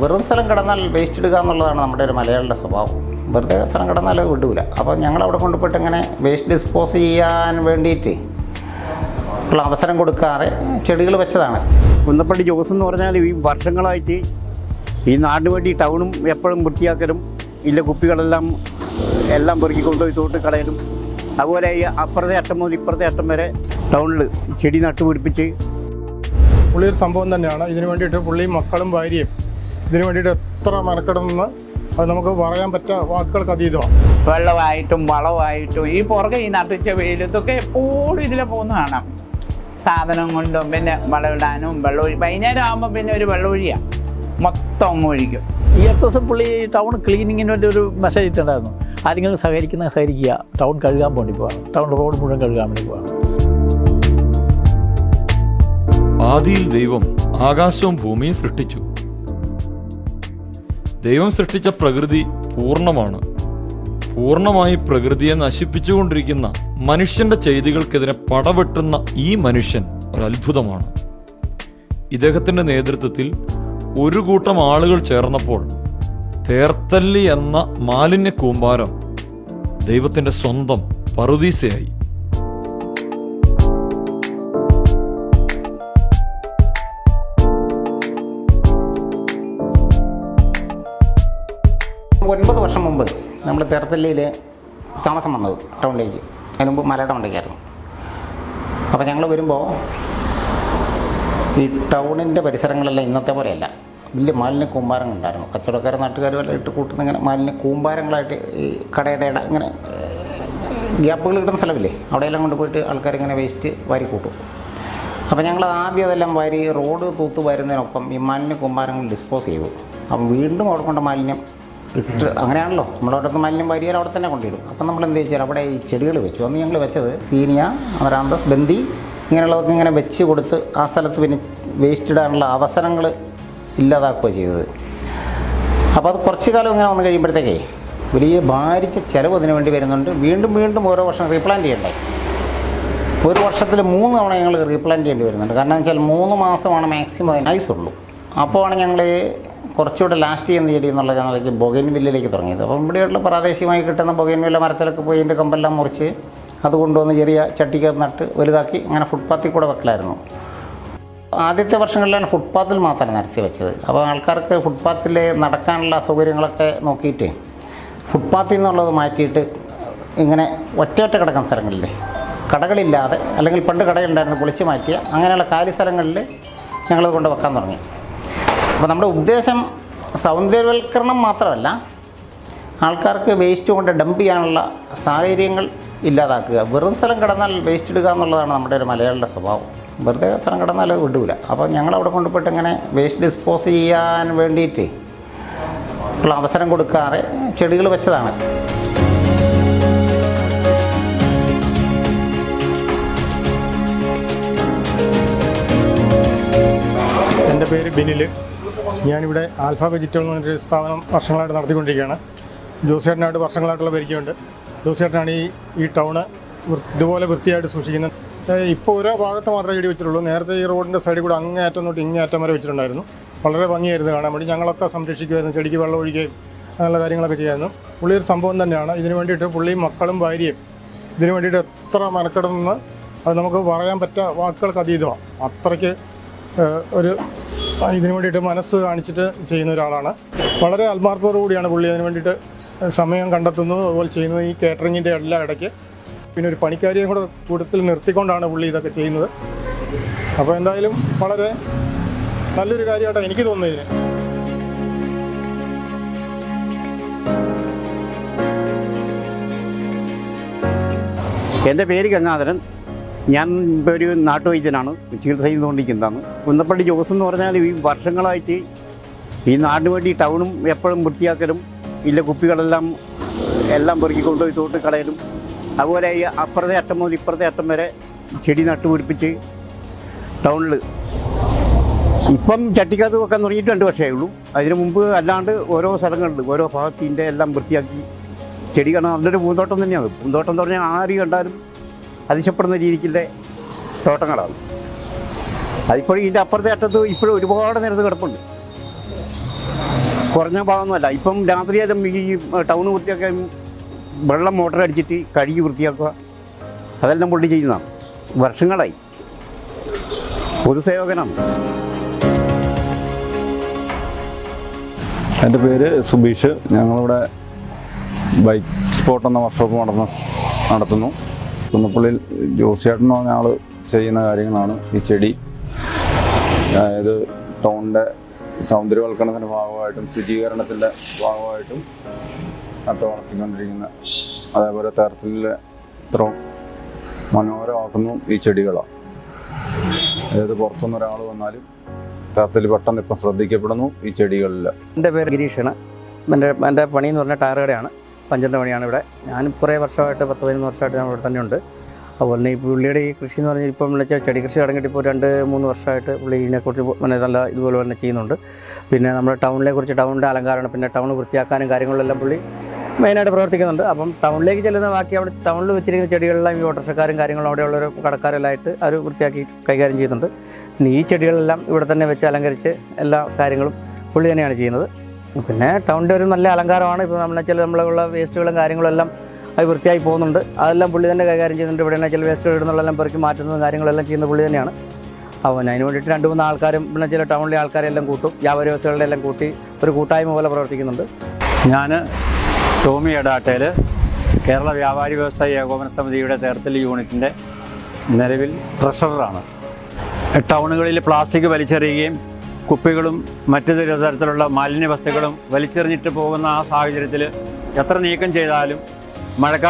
വെറും സ്ഥലം കിടന്നാൽ വേസ്റ്റ് ഇടുക എന്നുള്ളതാണ് നമ്മുടെ ഒരു മലയാളിയുടെ സ്വഭാവം. വെറുതെ സ്ഥലം കിടന്നാൽ അത് വിടൂല അപ്പോൾ ഞങ്ങൾ അവിടെ കൊണ്ടുപോയിട്ട് ഇങ്ങനെ വേസ്റ്റ് ഡിസ്പോസ് ചെയ്യാൻ വേണ്ടിയിട്ട് ഉള്ള അവസരം കൊടുക്കാതെ ചെടികൾ വെച്ചതാണ്. കുന്നപ്പള്ളി ജോസ് എന്ന് പറഞ്ഞാൽ ഈ വർഷങ്ങളായിട്ട് ഈ നാടിന് വേണ്ടി ടൗണും എപ്പോഴും വൃത്തിയാക്കലും ഇല്ല കുപ്പികളെല്ലാം എല്ലാം പെറുക്കി കൊണ്ടുപോയി തോട്ട് കളയലും. അതുപോലെ ഈ അപ്പുറത്തെ അറ്റം മുതൽ ഇപ്പുറത്തെ അറ്റം വരെ ടൗണിൽ ചെടി നട്ടുപിടിപ്പിച്ച്. പുള്ളി ഒരു സംഭവം തന്നെയാണ്. ഇതിനു വേണ്ടിയിട്ട് പുള്ളിയും മക്കളും ഭാര്യയും ഇതിനു വേണ്ടിയിട്ട് എത്ര മെനക്കെടുന്നെന്ന് അത് നമുക്ക് പറയാൻ പറ്റ വാക്കുകൾക്ക് അതീതമാണ് വെള്ളമായിട്ടും വളമായിട്ടും ഈ പുറകെ ഈ നട്ടിച്ച വെയിലത്തൊക്കെ എപ്പോഴും ഇതിലെ പോകുന്ന കാണാം. സാധനം കൊണ്ടും പിന്നെ വളമിടാനും വെള്ളമൊഴി വൈകുന്നേരം ആകുമ്പോൾ പിന്നെ ഒരു വെള്ളമൊഴിയാണ് മൊത്തം അങ്ങ് ഒഴിക്കും. ഈ അടുത്ത ദിവസം പുള്ളി ടൗൺ ക്ലീനിങ്ങിന് വേണ്ടി ഒരു മെസ്സേജ് ഇട്ടുണ്ടായിരുന്നു ആരെങ്കിലും സഹകരിക്കുന്ന സഹകരിക്കുക. ടൗൺ കഴുകാൻ വേണ്ടി പോവാണ് ടൗൺ റോഡ് മുഴുവൻ കഴുകാൻ വേണ്ടി പോവാണ് ആദിയിൽ ദൈവം ആകാശവും ഭൂമിയും സൃഷ്ടിച്ചു. ദൈവം സൃഷ്ടിച്ച പ്രകൃതി പൂർണമാണ് പൂർണമായി പ്രകൃതിയെ നശിപ്പിച്ചുകൊണ്ടിരിക്കുന്ന മനുഷ്യന്റെ ചെയ്തികൾക്കെതിരെ പടവെട്ടുന്ന ഈ മനുഷ്യൻ ഒരത്ഭുതമാണ്. ഇദ്ദേഹത്തിന്റെ നേതൃത്വത്തിൽ ഒരു കൂട്ടം ആളുകൾ ചേർന്നപ്പോൾ തേർത്തല്ലി എന്ന മാലിന്യ കൂമ്പാരം ദൈവത്തിന്റെ സ്വന്തം പറുദീസയായി. ഒൻപത് വർഷം മുമ്പ് നമ്മൾ തെരത്തല്ലിയിൽ താമസം വന്നത് ടൗണിലേക്ക്. അതിന് മുമ്പ് മല ടൗണിലേക്കായിരുന്നു അപ്പോൾ ഞങ്ങൾ വരുമ്പോൾ ഈ ടൗണിന്റെ പരിസരങ്ങളെല്ലാം ഇന്നത്തെ പോലെയല്ല. വലിയ മാലിന്യ കൂമ്പാരങ്ങൾ ഉണ്ടായിരുന്നു. കച്ചവടക്കാരും നാട്ടുകാരും എല്ലാം ഇട്ട് കൂട്ടുന്ന ഇങ്ങനെ മാലിന്യ കൂമ്പാരങ്ങളായിട്ട് ഈ കടയുടെ ഇട ഇങ്ങനെ ഗ്യാപ്പുകൾ കിട്ടുന്ന സ്ഥലമില്ലേ? അവിടെയെല്ലാം കൊണ്ടുപോയിട്ട് ആൾക്കാർ ഇങ്ങനെ വേസ്റ്റ് വാരി കൂട്ടും. അപ്പോൾ ഞങ്ങൾ ആദ്യം അതെല്ലാം വാരി റോഡ് തൂത്ത് വരുന്നതിനൊപ്പം ഈ മാലിന്യ കൂമ്പാരങ്ങൾ ഡിസ്പോസ് ചെയ്തു. അപ്പം വീണ്ടും അവിടെ കൊണ്ട് മാലിന്യം ഇട്ട് അങ്ങനെയാണല്ലോ. നമ്മളവിടെ നിന്ന് മാലിന്യം വാരിയാൽ അവിടെ തന്നെ കൊണ്ടിടും അപ്പം നമ്മൾ എന്ത് വെച്ചാൽ അവിടെ ഈ ചെടികൾ വെച്ചു. അന്ന് ഞങ്ങൾ വെച്ചത് സീനിയ അമരാന്തസ് ബന്ദി ഇങ്ങനെയുള്ളതൊക്കെ ഇങ്ങനെ വെച്ച് കൊടുത്ത് ആ സ്ഥലത്ത് പിന്നെ വേസ്റ്റ് ഇടാനുള്ള അവസരങ്ങൾ ഇല്ലാതാക്കുകയാണ് ചെയ്തത്. അപ്പോൾ അത് കുറച്ച് കാലം ഇങ്ങനെ വന്നു കഴിയുമ്പോഴത്തേക്കേ വലിയ ഭാരിച്ച ചിലവ് അതിന് വേണ്ടി വരുന്നുണ്ട്. വീണ്ടും വീണ്ടും ഓരോ വർഷം റീപ്ലാന്റ് ചെയ്യണ്ടേ? ഒരു വർഷത്തിൽ മൂന്ന് തവണ ഞങ്ങൾ റീപ്ലാന്റ് ചെയ്യേണ്ടി വരുന്നുണ്ട്. കാരണം വെച്ചാൽ മൂന്ന് മാസമാണ് മാക്സിമം അതിന് ഐസ് ഉള്ളൂ. അപ്പോഴാണ് ഞങ്ങൾ കുറച്ചുകൂടെ ലാസ്റ്റ് ചെയ്യുന്ന ചെടി എന്നുള്ള ഞങ്ങൾക്ക് ബൊഗൈൻ വില്ലിലേക്ക് തുടങ്ങിയത്. അപ്പം ഇവിടെയുള്ള പ്രാദേശികമായി കിട്ടുന്ന ബൊഗൈൻ വില്ല മരത്തിലൊക്കെ പോയി എന്റെ കമ്പെല്ലാം മുറിച്ച് അത് കൊണ്ടുവന്ന് ചെറിയ ചട്ടിക്കകത്ത് നട്ട് വലുതാക്കി അങ്ങനെ ഫുട്പാത്തിൽ കൂടെ വെക്കലായിരുന്നു. ആദ്യത്തെ വർഷങ്ങളിലാണ് ഫുട്പാത്തിൽ മാത്രം നടത്തി വെച്ചത്. അപ്പോൾ ആൾക്കാർക്ക് ഫുട്പാത്തിൽ നടക്കാനുള്ള സൗകര്യങ്ങളൊക്കെ നോക്കിയിട്ട് ഫുട്പാത്തിൽ നിന്നുള്ളത് മാറ്റിയിട്ട് ഇങ്ങനെ ഒറ്റ ഒറ്റ കിടക്കുന്ന സ്ഥലങ്ങളില്ലേ കടകളില്ലാതെ അല്ലെങ്കിൽ പണ്ട് കടയുണ്ടായിരുന്നു പൊളിച്ച് മാറ്റിയ അങ്ങനെയുള്ള കാലി സ്ഥലങ്ങളിൽ ഞങ്ങളത് കൊണ്ട് വെക്കാൻ തുടങ്ങി. അപ്പോൾ നമ്മുടെ ഉദ്ദേശം സൗന്ദര്യവൽക്കരണം മാത്രമല്ല ആൾക്കാർക്ക് വേസ്റ്റ് കൊണ്ട് ഡംപ് ചെയ്യാനുള്ള സാഹചര്യങ്ങൾ ഇല്ലാതാക്കുക. വെറും സ്ഥലം കിടന്നാൽ വേസ്റ്റ് ഇടുക എന്നുള്ളതാണ് നമ്മുടെ ഒരു മലയാളിയുടെ സ്വഭാവം. വെറുതെ സ്ഥലം കിടന്നാൽ അത് വിടൂല. അപ്പോൾ ഞങ്ങൾ അവിടെ കൊണ്ടുപോയിട്ട് ഇങ്ങനെ വേസ്റ്റ് ഡിസ്പോസ് ചെയ്യാൻ വേണ്ടിയിട്ട് ഉള്ള അവസരം കൊടുക്കാതെ ചെടികൾ വെച്ചതാണ്. എന്റെ പേര് ബിനിൽ ഞാനിവിടെ ആൽഫ വെജിറ്റബിൾ എന്ന് പറഞ്ഞൊരു സ്ഥാപനം വർഷങ്ങളായിട്ട് നടത്തിക്കൊണ്ടിരിക്കുകയാണ്. ജോസേട്ടനായിട്ട് വർഷങ്ങളായിട്ടുള്ള പരിചയമുണ്ട് ജോസേട്ടനാണ് ഈ ഈ ടൗണ് ഇതുപോലെ വൃത്തിയായിട്ട് സൂക്ഷിക്കുന്നത് ഇപ്പോൾ ഓരോ ഭാഗത്ത് മാത്രമേ ഇടി വെച്ചിട്ടുള്ളൂ. നേരത്തെ ഈ റോഡിന്റെ സൈഡിൽ കൂടെ അങ്ങേയറ്റം തൊട്ട് ഇങ്ങേറ്റം വരെ വെച്ചിട്ടുണ്ടായിരുന്നു. വളരെ ഭംഗിയായിരുന്നു കാണാൻ വേണ്ടി. ഞങ്ങളൊക്കെ സംരക്ഷിക്കുമായിരുന്നു ചെടിക്ക് വെള്ളം ഒഴിക്കുകയും അങ്ങനെയുള്ള കാര്യങ്ങളൊക്കെ ചെയ്യായിരുന്നു. പുള്ളി ഒരു സംഭവം തന്നെയാണ്. ഇതിനു വേണ്ടിയിട്ട് പുള്ളിയും മക്കളും ഭാര്യയും ഇതിനു വേണ്ടിയിട്ട് എത്ര മെനക്കെടുന്നെന്ന് അത് നമുക്ക് പറയാൻ പറ്റ വാക്കുകൾക്ക് അതീതമാണ് അത്രയ്ക്ക് ഒരു ഇതിനു വേണ്ടിയിട്ട് മനസ്സ് കാണിച്ചിട്ട് ചെയ്യുന്ന ഒരാളാണ്. വളരെ ആത്മാർത്ഥതയോടു കൂടിയാണ് പുള്ളി അതിന് വേണ്ടിയിട്ട് സമയം കണ്ടെത്തുന്നത്. അതുപോലെ ചെയ്യുന്നത് ഈ കാറ്ററിങ്ങിന്റെ എല്ലാ ഇടയ്ക്ക്. പിന്നെ ഒരു പണിക്കാരിയെ കൂടെ കൂട്ടത്തിൽ നിർത്തിക്കൊണ്ടാണ് പുള്ളി ഇതൊക്കെ ചെയ്യുന്നത്. അപ്പോൾ എന്തായാലും വളരെ നല്ലൊരു കാര്യമായിട്ടാണ് എനിക്ക് തോന്നുന്നത് ഇതിന്. എന്റെ പേര് ഗംഗാധരൻ. ഞാൻ ഇപ്പോൾ ഒരു നാട്ടുവൈദ്യനാണ് ചികിത്സ ചെയ്തുകൊണ്ടിരിക്കുന്നതാണ്. കുന്നപ്പള്ളി ജോസ് എന്ന് പറഞ്ഞാൽ ഈ വർഷങ്ങളായിട്ട് ഈ നാടിന് വേണ്ടി ടൗണും എപ്പോഴും വൃത്തിയാക്കലും ഇല്ല കുപ്പികളെല്ലാം എല്ലാം പെറുക്കി കൊണ്ടുപോയി തോട്ട് കളയലും അതുപോലെ ഈ അപ്പുറത്തെ അറ്റം മുതൽ ഇപ്പുറത്തെ അറ്റം വരെ ചെടി നട്ടുപിടിപ്പിച്ച് ടൗണിൽ ഇപ്പം ചട്ടിക്കകത്ത് വെക്കാൻ തുടങ്ങിയിട്ട് രണ്ട് വർഷമേ ഉള്ളൂ. അതിനു മുമ്പ് അല്ലാണ്ട് ഓരോ സ്ഥലങ്ങളിൽ ഓരോ ഭാഗത്തിന്റെ എല്ലാം വൃത്തിയാക്കി ചെടി കാണാൻ നല്ലൊരു പൂന്തോട്ടം തന്നെയാണ്. പൂന്തോട്ടം എന്ന് പറഞ്ഞാൽ ആര് കണ്ടാലും അതിശപ്പെടുന്ന രീതിക്കുള്ള തോട്ടങ്ങളാണ്. അതിപ്പോഴും ഇതിന്റെ അപ്പുറത്തെ അറ്റത്ത് ഇപ്പോഴും ഒരുപാട് നേരത്ത് കിടപ്പുണ്ട്. കുറഞ്ഞ ഭാഗമൊന്നുമല്ല. ഇപ്പം രാത്രിയാലും ഈ ടൗൺ വൃത്തിയാക്കാൻ വെള്ളം മോട്ടർ അടിച്ചിട്ട് കഴുകി വൃത്തിയാക്കുക. അതെല്ലാം പുള്ളി ചെയ്യുന്നതാണ്. വർഷങ്ങളായി. പൊതുസേവകനാണ്. എന്റെ പേര് സുബീഷ്. ഞങ്ങളിവിടെ ബൈക്ക് സ്പോട്ട് എന്ന വർക്ക്ഷോപ്പ് നടന്ന നടത്തുന്നു. കുന്നപ്പള്ളിയിൽ ജോസിയേട്ടൻ പറഞ്ഞ ആൾ ചെയ്യുന്ന കാര്യങ്ങളാണ് ഈ ചെടി. അതായത് ടൗണിന്റെ സൗന്ദര്യവൽക്കരണത്തിന്റെ ഭാഗമായിട്ടും ശുചീകരണത്തിന്റെ ഭാഗമായിട്ടും നട്ട് വളർത്തിക്കൊണ്ടിരിക്കുന്ന അതേപോലെ തരത്തിലെ ഇത്ര മനോഹരമാക്കുന്നു ഈ ചെടികളാണ് അതായത് പുറത്തുനിന്ന് ഒരാൾ വന്നാലും തരത്തിൽ പെട്ടെന്ന് ഇപ്പം ശ്രദ്ധിക്കപ്പെടുന്നു ഈ ചെടികളിൽ എന്റെ പേര് ഗിരീഷാണ് എന്റെ എന്റെ പണി എന്ന് ടയർ കടയാണ് പഞ്ചറിന്റെ പണിയാണ് ഇവിടെ. ഞാൻ കുറേ വർഷമായിട്ട് പത്ത് പതിനൊന്ന് വർഷമായിട്ട് ഞാൻ ഇവിടെ തന്നെ ഉണ്ട് അതുപോലെ തന്നെ ഈ പുള്ളിയുടെ ഈ കൃഷി എന്ന് പറഞ്ഞാൽ ഇപ്പം വെച്ചാൽ ചെടി കൃഷി തുടങ്ങിയിട്ട് ഇപ്പോൾ രണ്ട് മൂന്ന് വർഷമായിട്ട് പുള്ളി ഇതിനെക്കുറിച്ച് നല്ല ഇതുപോലെ തന്നെ ചെയ്യുന്നുണ്ട്. പിന്നെ നമ്മുടെ ടൗണിനെ കുറിച്ച് ടൗണിന്റെ അലങ്കാരമാണ്. പിന്നെ ടൗൺ വൃത്തിയാക്കാനും കാര്യങ്ങളിലെല്ലാം പുള്ളി മെയിനായിട്ട് പ്രവർത്തിക്കുന്നുണ്ട്. അപ്പം ടൗണിലേക്ക് ചെല്ലുന്ന ബാക്കി അവിടെ ടൗണിൽ വെച്ചിരിക്കുന്ന ചെടികളെല്ലാം ഈ ഓട്ടർഷക്കാരും കാര്യങ്ങളും അവിടെയുള്ളൊരു കടക്കാരെല്ലാമായിട്ട് അവർ വൃത്തിയാക്കി കൈകാര്യം ചെയ്യുന്നുണ്ട്. പിന്നെ ഈ ചെടികളെല്ലാം ഇവിടെ തന്നെ വെച്ച് അലങ്കരിച്ച് എല്ലാ കാര്യങ്ങളും പുള്ളി തന്നെയാണ് ചെയ്യുന്നത്. പിന്നെ ടൗണിന്റെ ഒരു നല്ല അലങ്കാരമാണ്. ഇപ്പോൾ നമ്മളെ ചില നമ്മളുള്ള വേസ്റ്റുകളും കാര്യങ്ങളും എല്ലാം അത് വൃത്തിയായി പോകുന്നുണ്ട്. അതെല്ലാം പുള്ളി തന്നെ കൈകാര്യം ചെയ്യുന്നുണ്ട്. ഇവിടെ ചില വേസ്റ്റുകൾ ഇടുന്നുള്ളതെല്ലാം പെറുക്കി മാറ്റുന്നതും കാര്യങ്ങളെല്ലാം ചെയ്യുന്ന പുള്ളി തന്നെയാണ്. അപ്പോൾ അതിന് വേണ്ടിയിട്ട് രണ്ട് മൂന്ന് ആൾക്കാരും പിന്നെ ചില ടൗണിലെ ആൾക്കാരെല്ലാം കൂട്ടും. വ്യാപാരി വ്യവസ്ഥകളുടെ എല്ലാം കൂട്ടി ഒരു കൂട്ടായ്മ പോലെ പ്രവർത്തിക്കുന്നുണ്ട്. ഞാൻ ടോമി എടാട്ടയിൽ കേരള വ്യാപാരി വ്യവസായി ഏകോപന സമിതിയുടെ തേർത്തൽ യൂണിറ്റിന്റെ നിലവിൽ ട്രഷററാണ്. ടൗണുകളിൽ പ്ലാസ്റ്റിക് വലിച്ചെറിയുകയും കുപ്പികളും മറ്റു തരത്തിലുള്ള മാലിന്യ വസ്തുക്കളും വലിച്ചെറിഞ്ഞിട്ട് പോകുന്ന ആ സാഹചര്യത്തിൽ എത്ര നീക്കം ചെയ്താലും മഴക്കാല